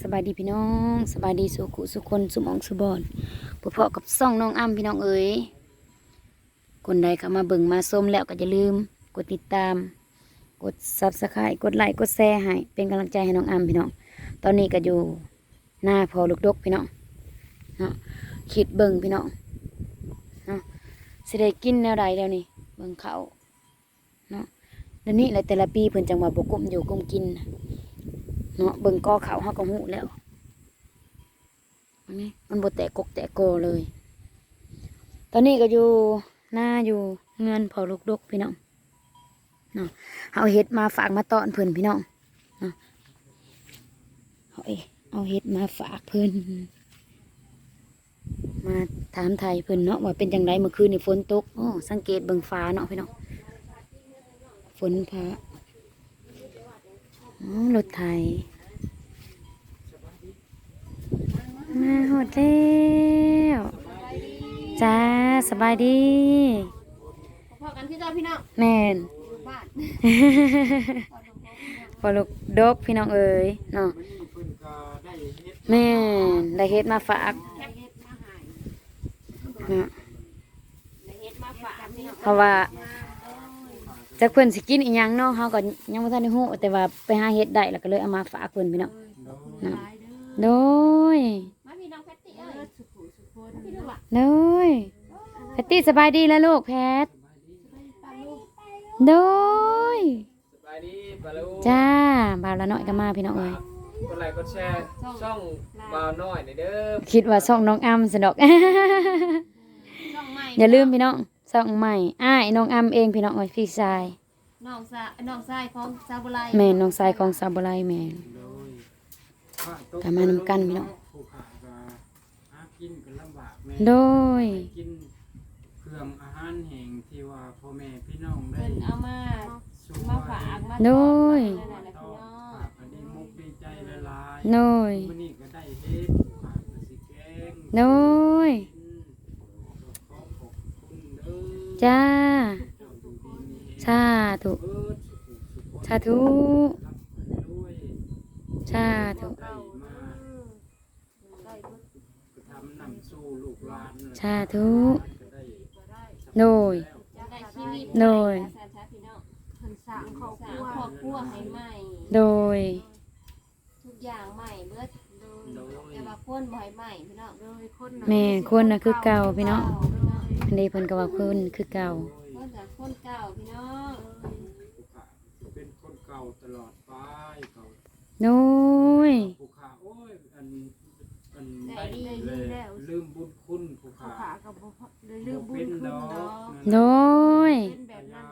สบายดีพี่น้องสบายดีสุขุสุคนสุมองสุบอนพวกพ่อกับซ่องน้องอ้ำพี่น้องเอ๋ยคนใดเข้ามาเบิ่งมาส้มแล้วก็อย่าลืม กดติดตาม กดซับสไครต์กดไลค์กดแชร์ให้เป็นกำลังใจให้น้องอ้ำพี่น้อง ตอนนี้ก็อยู่หน้าพอลูกดกพี่น้องเนาะคิดเบิ่งพี่น้องเนาะสิได้กินแนวใดแล้วนี่เบิ่งเขาเนาะเดี๋ยวนี้แหละแต่ละปีเพิ่นจังว่าบ่ก้มอยู่ก้มกินนะ เนาะเบิ่งกอเขาเฮาก็หูแล้วอันนี้มันบ่แตกกกแตกโกเลย ตอนนี้ก็อยู่หน้าอยู่เงินเผาลูกดกพี่น้องเนาะเอาเห็ดมาฝากมาต้อนเพิ่อนพี่น้องเนาะเอาเอ้ยเอาเห็ดมาฝากเพิ่อนมาถามไทยเพิ่อนเนาะว่าเป็นจังไดเมื่อคืนนี่ฝนตกโอ้สังเกตเบิ่งฟ้าเนาะพี่น้องฝนฟ้าอ๋อรถไถ มาหดแล้วจ้าสบายดีพอกันที่เจ้าพี่น้องแม่นบ้านพอลูกดกพี่น้องเอ๋ยเนาะแม่นได้เฮ็ดมาฝากได้เฮ็ดมาหายเนาะได้เฮ็ดมาฝากพี่น้องเพราะว่าจักเพิ่นสิกินอีหยังเนาะเฮาก็ยังบ่ทันได้ฮู้แต่ว่าไปหาเฮ็ดได้แล้วก็เลยเอามาฝากเพิ่นพี่น้องเนาะโดยมาพี่น้องแพ ตตี้เอ้ยสุขุสุคนพี่ลูกล่ะโดยแพตตี้สบายดีแล้วลูกแพทป้าลูกโดยสบายดีปาลูจ้าบ่าวละน้อยก็มาพี่น้องเอ้ยกดไลค์กดแชร์ช่องบ่าวน้อยหน่อยเด้อคิดว่าช่องน้องอ้ำสนอก ช่องใหม่อย่าลืมพี่น้องช่องใหม่อ้ายน้องอ้ำเองพี่น้องเอ้ยพี่ชายน้องสาน้องชายของซาบุไรแม่นน้องชายของซาบุไรแม่นโดยก็มานำกันพี่น้อง ผู้ขาก็หากินกันลำบากแม่ โดย กินเครื่องอาหารแห้งที่ว่าพ่อแม่พี่น้องได้เพิ่นเอามา สู่มาฝากมาโดยนั่นแหละพี่น้องฝากอันนี้มุกดีใจละลายโดยมื้อนี้ก็ได้เฮ็ดฝากก็สิแกงโดยอืมขอขอบคุณเด้อจ้า เจ้าอยู่ดีมีแรงสาธุ เบิดสุขสุขสาธุ รับไปด้วยสาธุ ได้มาก็ทำ นำสู่ลูกหลานสาธุก็ได้โดย จะได้ชีวิตโดย สาธุพี่น้องเพิ่นสร้างครอบครัวครอบครัวให้ใหม่ โดย ทุกอย่างใหม่เบิดโดยแต่ว่าคนบ่ให้ใหม่พี่น้องแม่คนน่ะคือเก่าพี่น้อง อันนี้เพิ่นก็ว่าเพิ่นคือเก่า คนจากคนเก่าพี่น้องผู้ขาจะเป็นคนเก่าตลอดไปเก่าโดย ผู้ขาโอ้ยอันอั นได้เลยลืมบุญคุณผู้ขาขากับบ่พอเลยลืมบุญเป็นคุณดอกเนาะโดยเป็นแบบนั้น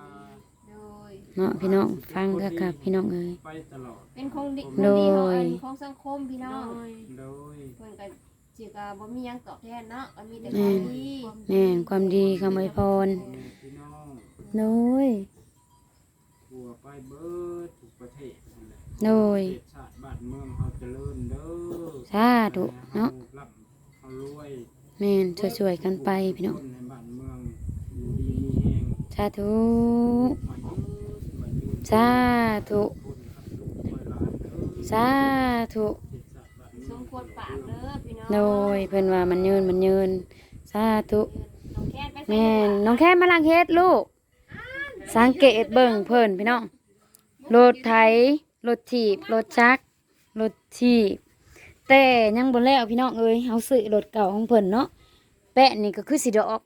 โดย เนาะพี่น้องฟังค่ะครับพี่น้องเอ้ย ไปตลอดเป็นคงดีโดยคนดีของอันของสังคมพี่น้องโดยเพิ่นก็สิก็บ่มีหยังตอบแทนเนาะก็มีแต่ความดีแม่นความดีคำอวยพรพี่น้องโดยทั่วไปเบิดทุกประเทศนั่นแหละ โดยประเทศชาติบ้านเมืองเฮาเจริญเด้อสาธุเนาะร่ำเฮารวยแม่นช่วยๆกันไปพี่น้องคนในบ้านเมืองอยู่ดีมีแฮงสาธุมายืนมายืนสาธุคนครับลูกคอยหลานเด้อสาธุเทศชาติบ้านสเมือมงควรปากเด้อพี่น้องโดยเพิ่นว่ามันยืนมันยืนสาธุน้องแค้นไปใส่แม่นน้องแค่มาลังเฮ็ดลูก สังเกตเบิ่งเพิ่นพี่น้องรถไถ รถถีบรถจักรรถถีบแต่ยังบ่แล้วพี่น้องเอ้ยเฮาซื้อรถเก่าของเพิ่นเนาะแปะนี่ก็คือสิดอก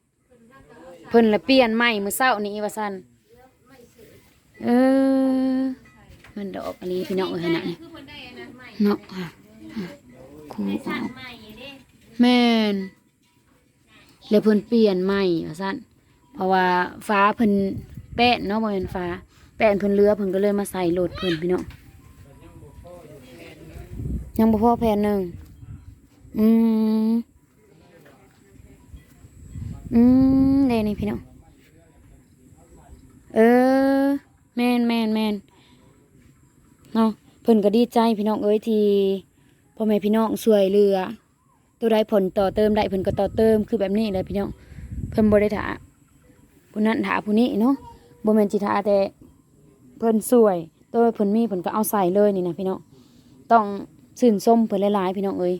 เพิ่นละเปลี่ยนใหม่มื้อเช้านี้ว่าซั่นเออมันดอกอันนี้พี่น้องเอ้ยขนาดนี้คือเพิ่นได้อันนั้นใหม่เนาะอะอะคูอสั่อนกใหม่เด้แม่นแล้วเพิ่นเปลี่ยนใหม่ว่าซั่นเพราะว่าฟ้าเพิ่นแป้นเนาะบ่แม่นฟ้าแป้นเพิ่นเรือเพิ่นก็เลยมาใส่โหลดเพิ่นพี่น้อง ยังบ่พอแผ่นหนึ่งอืมอืมเดนี่พี่น้อง เออ แมนแมนแมนเนาะเพิ่นก็ดีใจพี่น้องเอ้ยทีพ่อแม่พี่น้องช่วยเหลือ ตัวใดผลต่อเติมได้เพิ่นก็ต่อเติมคือแบบนี้เลยพี่น้อง เพิ่นบ่ได้ถาผู้นั้นถาผู้นี้เนาะบ่แม่นสิถาแต่เพิ่นสวย ตัวเพิ่นมีเพิ่นก็เอาใส่เลยนี่นะพี่น้อง ต้อง ชื่นชมเพิ่นหลายๆพี่น้องเอ้ย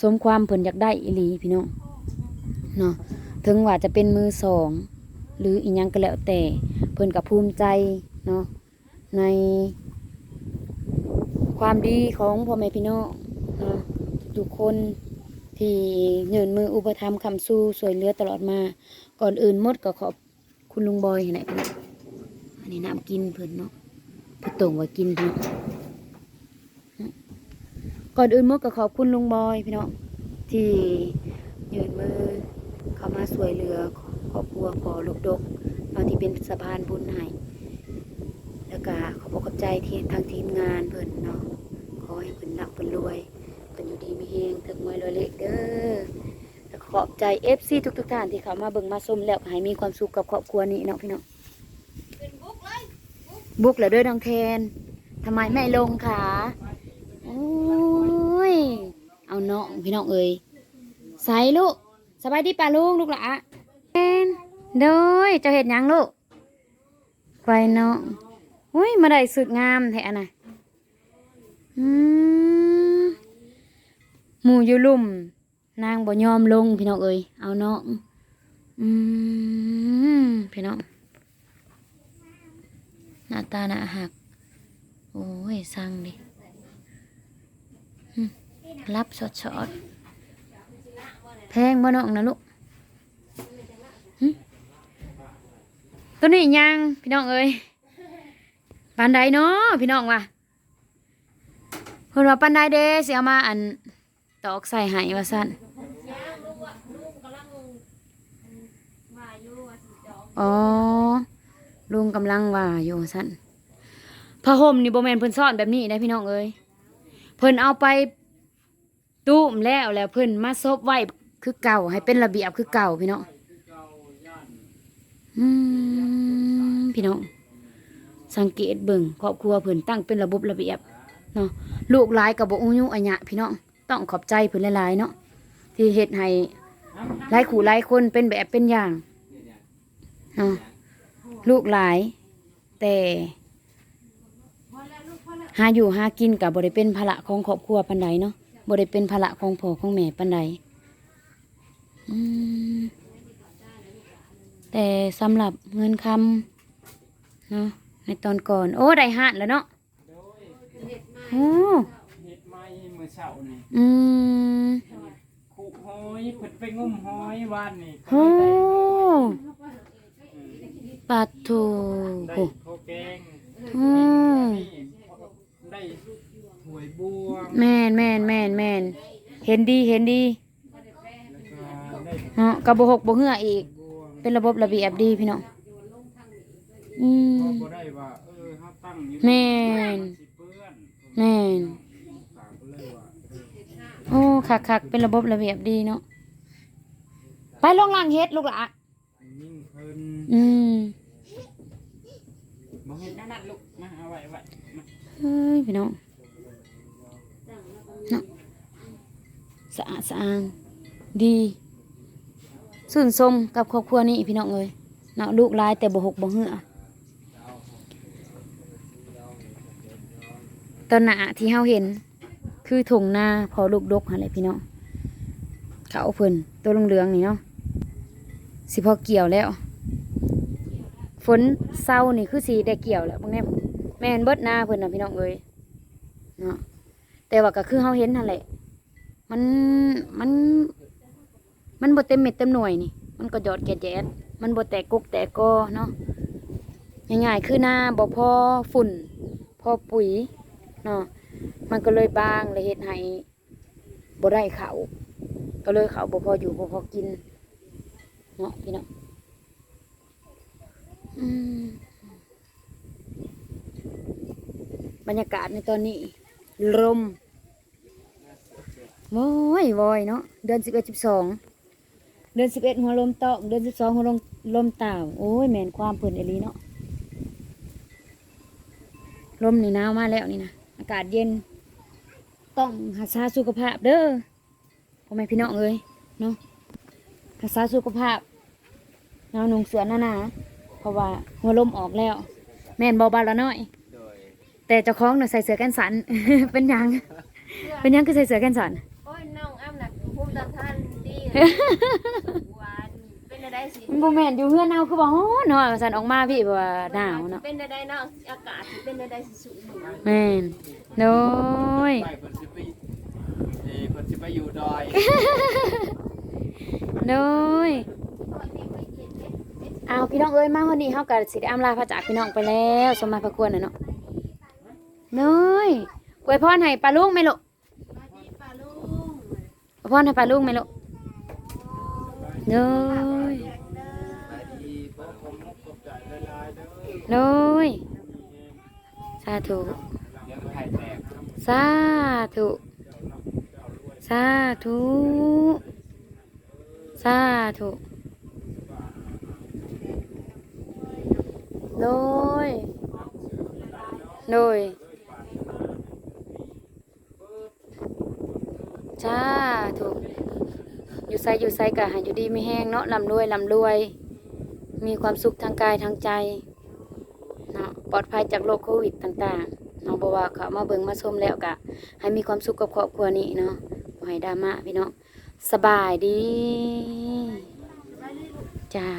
สมความเพิ่นอยากได้อีหลีพี่น้องเนาะถึงว่าจะเป็นมือสอง หรืออีหยังก็แล้วแต่ เพิ่นก็ภูมิใจเนาะใน ความดีของพ่อแม่พี่น้องเนาะทุกคนที่ยืนมืออุปถัมภ์คำสู้สวยเลือตลอดมา ก่อนอื่นมดก็ขอบคุณลุงบอยไหนพี่น้องอันนี้น้ำกินเพิ่นเนาะเพิ่นตรงว่ากินพี่น้อง ก่อนอื่นหมดก็ขอบคุณลุงบอยพี่น้องที่ยืนมือเข้ามาสวยเหลือครอบครัวพอลูกดกเนาะที่เป็นสะพานบุญให้แล้วก็ขอบอกขอบใจที่ทางทีมงานเพิ่นเนาะขอให้เพิ่นรักเพิ่นรวยเพิ่นอยู่ดีมีเฮงถึงมวยรวยเล็กเด้อแล้วก็ขอบใจ FC ทุกทุกๆท่านที่เข้ามาเบิ่งมาชมแล้วก็ให้มีความสุขกับครอบครัวนี้เนาะพี่น้องบุกแล้วเด้อน้องแทนทำไมไม่ลงขาโอ้ย เอาเนาะพี่น้องเอ้ยใส่ลูกสบายดีป่าลุงลูกหละแทนโดยเจ้าเห็ดหยังลูกไว้เนาะอุ้ยมาได้สุดงามแท้น่ะอืมหมูอยู่ลุ่ม นางบ่ยอมลงพี่น้องเอ้ยเอาเนาะอืมพี่น้องหน้าตาหน้าหัก โอ้ยสั่งดิอืม รับสดสดแพงบ่น้องนะลูกตัวนี้ยังพี่น้องเอ้ยปานใดเนาะพี่น้องว่ะเพิ่นว่าปานใดเด้สิเอามาอันตอกใส่ให้ว่าซั่นอ๋อลุงกำลังว่าอยู่ว่าซั่นผ้าห่มนี่โบแมนเพิ่นซ่อนแบบนี้ได้พี่น้องเอ้ยเพิ่นเอาไป ตุ้มแล้วแล้วเพิ่นมาซบไว้คือเก่าให้เป็นระเบียบคือเก่าพี่น้องอืมพี่น้องสังเกตเบิ่งครอบครัวเพิ่นตั้งเป็นระบบระเบียบเนาะลูกหลายกับบ่อุ้ยุอัญญะพี่น้องต้องขอบใจเพิ่นหลายๆเนาะที่เฮ็ดให้หลายขู่หลายคนเป็นแบบเป็นอย่างเนาะลูกหลาย แต่หาอยู่หากินกับบ่ได้เป็นภาระของครอบครัวปานใดเนาะ บ่ได้เป็นภาระของพ่อของแม่ปานใดอืมแต่สำหรับเงินคำเนาะในตอนก่อน โอ้ได้หาดแล้วเนาะโดยโอ้เฮ็ดไม้มื้อเช้านี่อืมขุหอยเพิ่นไปงมหอยวานนี่โอ้ปลาทู ได้ โอ้ ข้าวแกง อืม ได้หวยบวง แม่นแม่นแม่นแม่นเห็นดีเห็นดีแล้วก็ได้เนาะกระบหกบ่เหืออีกบวงเป็นระบบระเบียบดีพี่น้องอืมก็บ่ได้ว่าเออเฮาตั้งอยู่แม่นสิเปื้อนแม่นฝากก็เลยว่าเออโอ้คักคักๆเป็นระบบระเบียบดีเนาะไปลงล่างเฮ็ดลูกหละยิ่งเพิ่นอืมบ่เฮ็ดนั่นๆลูกมาเอาไว้ไว้มาเฮ้ยพี่น้อง สะอาดสะอางดีสื่นสมกับครอบครัวนี้พี่น้องเอ้ยเนาะลูกหลายแต่บ่หกบ่เหือตอนหน้าที่เฮาเห็น คือถงนาพอลูกดกหั่นแหละพี่น้องเขาเพิ่นตัวเหลืองๆนี่เนาะสิพอเกี่ยวแล้ว ฝนเศร้านี่คือสีได้เกี่ยวแล้วบางแน่แม่นเบิดหน้าเพิ่นน่ะพี่น้องเอ้ยเนาะแต่ว่าก็คือเฮาเห็นนั่นแหละ มันมัน มันบ่เต็มเม็ดเต็มหน่วยนี่ มันก็หยอดแก่แยดมันบ่แตกกกแตกกอเนาะง่ายๆคือหน้าบ่พอฝุ่น พอปุ๋ยเนาะมันก็เลยบางเลยเฮ็ดให้บ่ได้เขาก็เลยเขาวบ่พออยู่บ่พอกินเนาะพี่น้องบรรยากาศในตอนนี้ลม โว้ยวอยเนาะเดือนสิบเอ็ดสิบสองเดือนสิบเอ็ดหัวลมตอกเดือนสิบสองหัวลมลมต่าวโอ้ยแมนความเพิ่นเอหลีเนาะลมนี่หนาวมาแล้วนี่นะอากาศเย็น ต้องรักษาสุขภาพเด้อพ่อแม่พี่น้องเอ้ยเนาะรักษาสุขภาพหนาวหนุ่งเสือหนาหนาๆเพราะว่าหัวลมออกแล้ว แม่นเบาๆละน้อยโดยแต่เจ้าของน่ะใส่เสื้อกันสันเป็นหยังเป็นหยังคือใส่เสื้อแขนสั้น วานเป็นอะไรสิมันบ่แม่นอยู่เฮือนเอาคือบ่ฮ้อนเนาะว่าซั่นออกมาพี่เพราะว่าหนาวเนาะเป็นอะไรเนาะอากาศสิเป็นอะไรสิสูงหนึ่งแม่นโน้ยไปเพิ่นสิไปเอ้เพิ่นสิไปอยู่ดอยโน้ยเอาพี่น้องเอ้ยมาวันนี้เฮาก็สิได้อำลาพระจากพี่น้องไปแล้วสมมาพระควรน่ะเนาะโน้ยอวยพรให้ปลาลุงแม่ลูกปลาลุงอวยพรให้ปลาลุงแม่ลูก โน้ยไปดีบ่คมมุกกับใจหลายๆเด้อโน้ยสาธุเดี๋ยวไข่แตกสาธุสาธุสาธุโดยโดยสาธุ ไสอยู่ไสกะหาอยู่ดีไม่แห้งเนาะลำรวยลำรวย มีความสุขทางกายทางใจเนาะปลอดภัยจากโรคโควิดต่างๆน้องบอกว่าเขามาเบิ่งมาชมแล้วกะ ให้มีความสุขกับครอบครัวนี้เนาะบ่ให้ดราม่าพี่น้องสบายดีจ้า